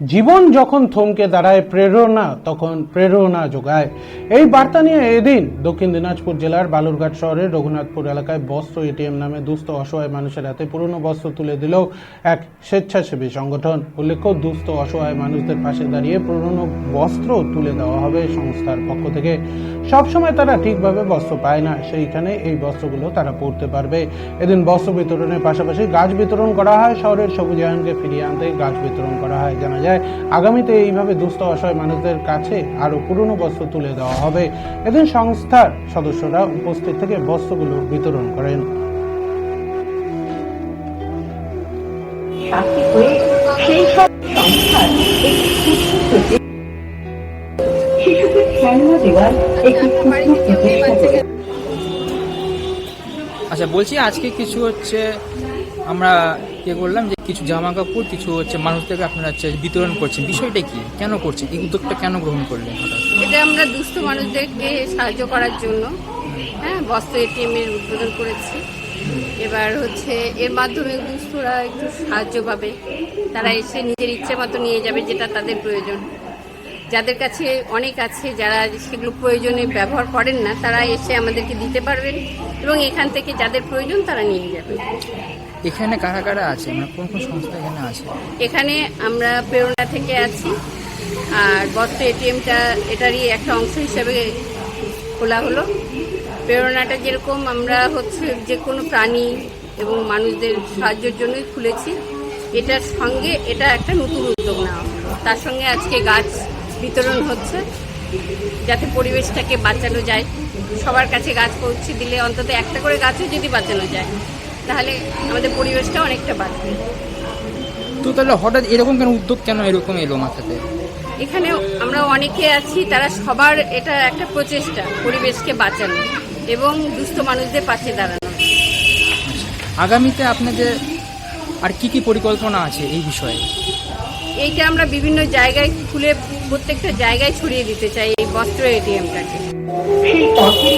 জীবন যখন থমকে দাঁড়ায় প্রেরণা, তখন প্রেরণা যোগায়। এই বার্তা নিয়ে এদিন দক্ষিণ দিনাজপুর জেলার বালুরঘাট শহরের রঘুনাথপুর এলাকায় বস্ত্র এটিএম নামে দুস্থ, অসহায় মানুষের হাতে পুরনো বস্ত্র তুলে দিল এক স্বেচ্ছাসেবী সংগঠন। উল্লেখ্য, দুস্থ, অসহায় মানুষদের পাশে দাঁড়িয়ে পুরনো বস্ত্র তুলে দেওয়া হবে সংস্থার পক্ষ থেকে। সবসময় তারা ঠিকভাবে বস্ত্র পায় না, সেইখানে এই বস্ত্রগুলো তারা পরতে পারবে। এদিন বস্ত্র বিতরণের পাশাপাশি গাছ বিতরণ করা হয়। শহরের সবুজায়নকে ফিরিয়ে আনতে গাছ বিতরণ করা হয়, জানা যায়। আগামীতে এইভাবে দুস্থ, অসহায় মানুষদের কাছে আরও পুরনো বস্ত্র তুলে দেওয়া হবে। এদিন সংস্থার সদস্যরা উপস্থিত থেকে বস্ত্রগুলো বিতরণ করেন। শিশুকে খেলনা দেওয়ার একটি আচ্ছা বলছি আজকে কিছু হচ্ছে আমরা ইয়ে করলাম যে কিছু জামা কাপড় কিছু হচ্ছে মানুষদেরকে আপনারা হচ্ছে বিতরণ করছেন। বিষয়টা কি? কেন করছেন? এই উদ্যোগটা কেন গ্রহণ করলেন এটা আমরা দুস্থ মানুষদেরকে সাহায্য করার জন্য হ্যাঁ বস্ত্র এটিএম এর উদ্বোধন করেছি। এবার হচ্ছে এর মাধ্যমে দুস্থরা একটু সাহায্য পাবে। তারা এসে নিজের ইচ্ছে মতো নিয়ে যাবে যেটা তাদের প্রয়োজন। যাদের কাছে অনেক আছে যারা সেগুলো প্রয়োজনে ব্যবহার করেন না তারা এসে আমাদেরকে দিতে পারবেন এবং এখান থেকে যাদের প্রয়োজন তারা নিয়ে যাবেন এখানে কারা কারা আছে? মানে কোন কোন সংস্থা এখানে আছে? এখানে আমরা প্রেরণা থেকে আছি আর বস্ত্র এটিএমটা এটারই একটা অংশ হিসেবে খোলা হলো। প্রেরণাটা যেরকম আমরা হচ্ছে যে কোনো প্রাণী এবং মানুষদের সাহায্যের জন্যই খুলেছি। এটার সঙ্গে এটা একটা নতুন উদ্যোগ নেওয়া তার সঙ্গে আজকে গাছ বিতরণ হচ্ছে যাতে পরিবেশটাকে বাঁচানো যায়। সবার কাছে গাছ পৌঁছে দিলে অন্তত একটা করে গাছও যদি বাঁচানো যায় তাহলে আমাদের পরিবেশটা অনেকটা বাঁচবে। তো তাহলে হঠাৎ এরকম কেন উদ্যোগ কেন এরকম এলো মাথাতে এখানে আমরা অনেকে আছি তারা সবার এটা একটা প্রচেষ্টা পরিবেশকে বাঁচানো এবং দুস্থ মানুষদের পাশে দাঁড়ানো। আগামীতে আপনাদের আর কি কি পরিকল্পনা আছে এই বিষয়ে? এইটা আমরা বিভিন্ন জায়গায় খুলে প্রত্যেকটা জায়গায় ছড়িয়ে দিতে চাই এই বস্ত্র এটিএমটাকে সেই